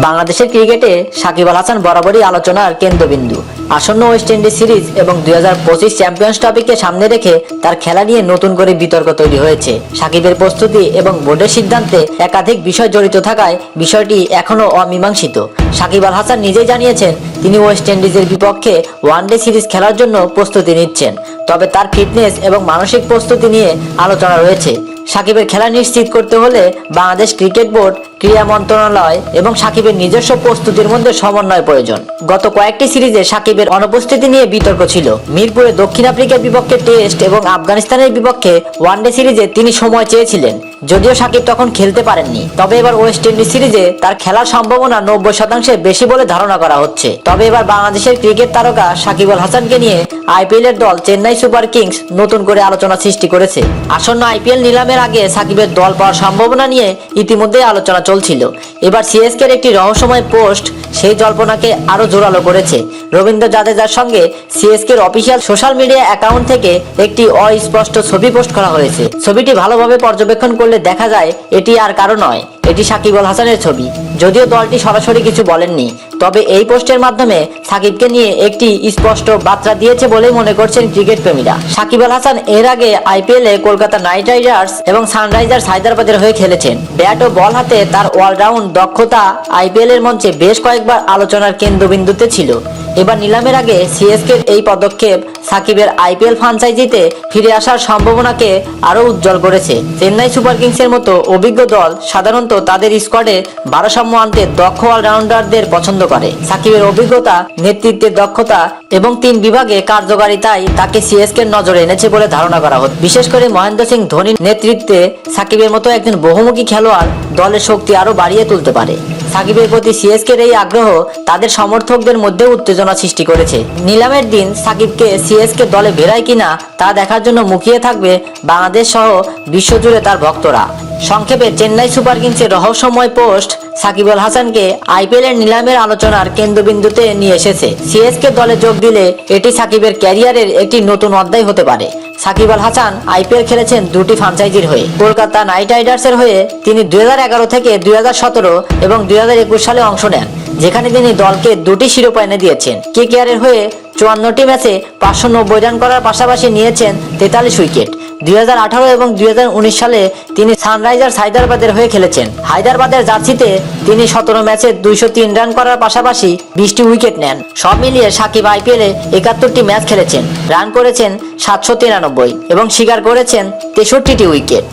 বাংলাদেশের ক্রিকেটে সাকিব আল হাসান বরাবরই আলোচনার কেন্দ্রবিন্দু। আসন্ন ওয়েস্ট ইন্ডিজ সিরিজ এবং দুই হাজার পঁচিশ চ্যাম্পিয়ন্স ট্রফিকে সামনে রেখে তার খেলা নিয়ে নতুন করে বিতর্ক তৈরি হয়েছে। সাকিবের প্রস্তুতি এবং বোর্ডের সিদ্ধান্তে একাধিক বিষয় জড়িত থাকায় বিষয়টি এখনও অমীমাংসিত। সাকিব আল হাসান নিজেই জানিয়েছেন, তিনি ওয়েস্ট ইন্ডিজের বিপক্ষে ওয়ানডে সিরিজ খেলার জন্য প্রস্তুতি নিচ্ছেন। তবে তার ফিটনেস এবং মানসিক প্রস্তুতি নিয়ে আলোচনা রয়েছে। সাকিবের খেলা নিশ্চিত করতে হলে বাংলাদেশ ক্রিকেট বোর্ড ক্রীড়া মন্ত্রণালয় এবং সাকিবের নিজস্ব প্রস্তুতির মধ্যে সমন্বয় প্রয়োজন। গত কয়েকটি সিরিজে সাকিবের অনুপস্থিতি নিয়ে বিতর্ক ছিল। মিরপুরে দক্ষিণ আফ্রিকার বিপক্ষে টেস্ট এবং আফগানিস্তানের বিপক্ষে ওয়ানডে সিরিজে তিনি সময় চেয়েছিলেন। যদিও সাকিব তখন খেলতে পারেননি। তবে এবার ওয়েস্ট ইন্ডিজ সিরিজে তার খেলার সম্ভাবনা নব্বই শতাংশে বেশি বলে ধারণা করা হচ্ছে। তবে এবার বাংলাদেশের ক্রিকেট তারকা সাকিব আল হাসানকে নিয়ে আইপিএল এর দল চেন্নাই সুপার কিংস নতুন করে আলোচনা সৃষ্টি করেছে। আসন্ন আইপিএল নিলামের আগে সাকিবের দল পাওয়ার সম্ভাবনা নিয়ে ইতিমধ্যে আলোচনা চলছিল। এবার সিএসকের একটি রহস্যময় পোস্ট সেই জল্পনাকে আরও জোরালো করেছে। রবীন্দ্র জাদেজার সঙ্গে সিএসকের অফিসিয়াল সোশ্যাল মিডিয়া অ্যাকাউন্ট থেকে একটি অস্পষ্ট ছবি পোস্ট করা হয়েছে। ছবিটি ভালোভাবে পর্যবেক্ষণ করলে দেখা যায় এটি আর কারও নয়। এটি সাকিব আল হাসানের ছবি। যদিও দলটি সরাসরি কিছু বলেননি, তবে এই পোস্টের মাধ্যমে সাকিবকে নিয়ে একটি স্পষ্ট বার্তা দিয়েছে বলেই মনে করছেন ক্রিকেট প্রেমীরা। সাকিব আল হাসান এর আগে আইপিএল কলকাতা নাইট রাইডার্স এবং সানরাইজার্স হায়দ্রাবাদের হয়ে খেলেছেন। ব্যাট ও বল হাতে তার অলরাউন্ড দক্ষতা আইপিএল এর মঞ্চে বেশ কয়েকবার আলোচনার কেন্দ্রবিন্দুতে ছিল। এবার নিলামের আগে সিএসকে এই পদক্ষেপ সাকিবের আইপিএল ফ্রাঞ্চাইজিতে ফিরে আসার সম্ভাবনাকে আরও উজ্জ্বল করেছে। চেন্নাই সুপার কিংসের মতো অভিজ্ঞ দল সাধারণত তাদের স্কোয়াডে ভারসাম্য আনতে দক্ষ অলরাউন্ডারদের পছন্দ করে। সাকিবের অভিজ্ঞতা নেতৃত্বের দক্ষতা এবং তিন বিভাগে কার্যকারিতাই তাকে সিএসকে নজরে এনেছে বলে ধারণা করা হচ্ছে বিশেষ করে মহেন্দ্র সিং ধোনির নেতৃত্বে সাকিবের মতো একজন বহুমুখী খেলোয়াড় দলের শক্তি আরও বাড়িয়ে তুলতে পারে। সাকিবের প্রতি সিএসকের এই আগ্রহ তাদের সমর্থকদের মধ্যে উত্তেজনা সৃষ্টি করেছে। নিলামের দিন সাকিবকে সিএসকে দলে বেরায় কিনা তা দেখার জন্য মুখিয়ে থাকবে বাংলাদেশ সহ বিশ্বজুড়ে তার ভক্তরা। সংক্ষেপে চেন্নাই সুপার কিংসের রহস্যময় পোস্ট সাকিব আল হাসানকে আইপিএল এর নিলামের আলোচনার কেন্দ্রবিন্দুতে নিয়ে এসেছে। সিএসকে দলে যোগ দিলে এটি সাকিবের ক্যারিয়ারের একটি নতুন অধ্যায় হতে পারে। সাকিব আল হাসান আইপিএল খেলেছেন দুটি ফ্রাঞ্চাইজির হয়ে। কলকাতা নাইট রাইডার্সের হয়ে তিনি দুই হাজার এগারো থেকে দুই হাজার সতেরো এবং দুই হাজার একুশ সালে অংশ নেন, যেখানে তিনি দলকে দুটি শিরোপা এনে দিয়েছেন। কে কেয়ারের হয়ে চুয়ান্নটি ম্যাচে পাঁচশো নব্বই রান করার পাশাপাশি নিয়েছেন তেতাল্লিশ উইকেট। দুই হাজার আঠারো এবং দুই হাজার উনিশ সালে তিনি সানরাইজার্স হায়দ্রাবাদের হয়ে খেলেছেন। হায়দ্রাবাদের জার্সিতে তিনি সতেরো ম্যাচে দুইশো তিন রান করার পাশাপাশি বিশটি উইকেট নেন। সব মিলিয়ে সাকিব আইপিএলে একাত্তরটি ম্যাচ খেলেছেন। রান করেছেন সাতশো তিরানব্বই এবং শিকার করেছেন তেষট্টিটি উইকেট।